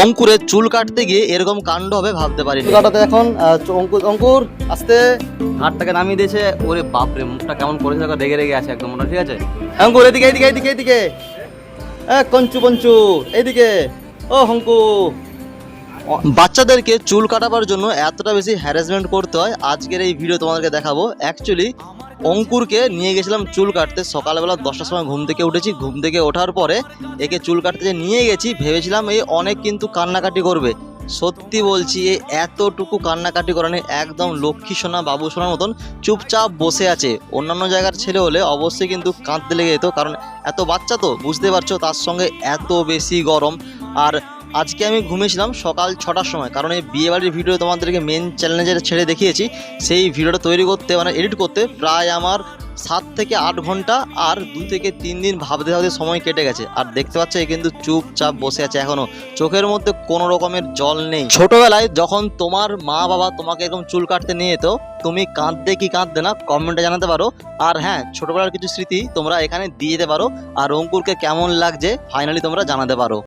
অঙ্কুরের চুল কাটতে গিয়ে এরকম কাণ্ড হবে ভাবতে পারি কাটাতে এখন অঙ্কুর অঙ্কুর, আস্তে। হাতটাকে নামিয়ে দিয়েছে। ওরে বাপরে, মুখটা কেমন করেছে রেগে রেগে আছে একদম ঠিক আছে? অঙ্কুর, এদিকে এদিকে এদিকে এদিকে। এ, কঞ্চু, পঞ্চু এইদিকে ও হঙ্কু বাচ্চাদেরকে চুল কাটাবার জন্য এতটা বেশি হ্যারাসমেন্ট করতে হয়। আজকের এই ভিডিও তোমাদেরকে দেখাবো। অ্যাকচুয়ালি অঙ্কুরকে নিয়ে গেছিলাম চুল কাটতে। সকালবেলা দশটার সময় ঘুম থেকে উঠেছি। ঘুম থেকে ওঠার পরে একে চুল কাটতে যে নিয়ে গেছি, ভেবেছিলাম এই অনেক কিন্তু কান্নাকাটি করবে। সত্যি বলছি এই এতটুকু কান্নাকাটি করেনি একদম লক্ষ্মী সোনা, বাবু সোনার মতন চুপচাপ বসে আছে। অন্যান্য জায়গার ছেলে হলে অবশ্যই কিন্তু কাঁদতে লেগে যেত, কারণ এত বাচ্চা তো, বুঝতে পারছ? তার সঙ্গে এত বেশি গরম। আর আজকে আমি ঘুমিয়েছিলাম সকাল ছটার সময়, কারণ এই বিয়েবাড়ির ভিডিও তোমাদেরকে মেন চ্যানেলে যেটা ছেড়ে দেখিয়েছি, সেই ভিডিওটা তৈরি করতে মানে এডিট করতে প্রায় আমার সাত থেকে আট ঘণ্টা আর দু থেকে তিন দিন ভাবতে ভাবতে সময় কেটে গেছে। আর দেখতে পাচ্ছ কিন্তু চুপচাপ বসে আছে এখনও চোখের মধ্যে কোনো রকমের জল নেই। ছোটবেলায় যখন তোমার মা বাবা তোমাকে এরকম চুল কাটতে নিয়ে যেত, তুমি কাঁদতে কি কাঁদতে না কমেন্টে জানাতে পারো। আর হ্যাঁ ছোটবেলার কিছু স্মৃতি তোমরা এখানে দিয়ে যেতে পারো। আর অঙ্কুরকে কেমন লাগছে ফাইনালি তোমরা জানাতে পারো।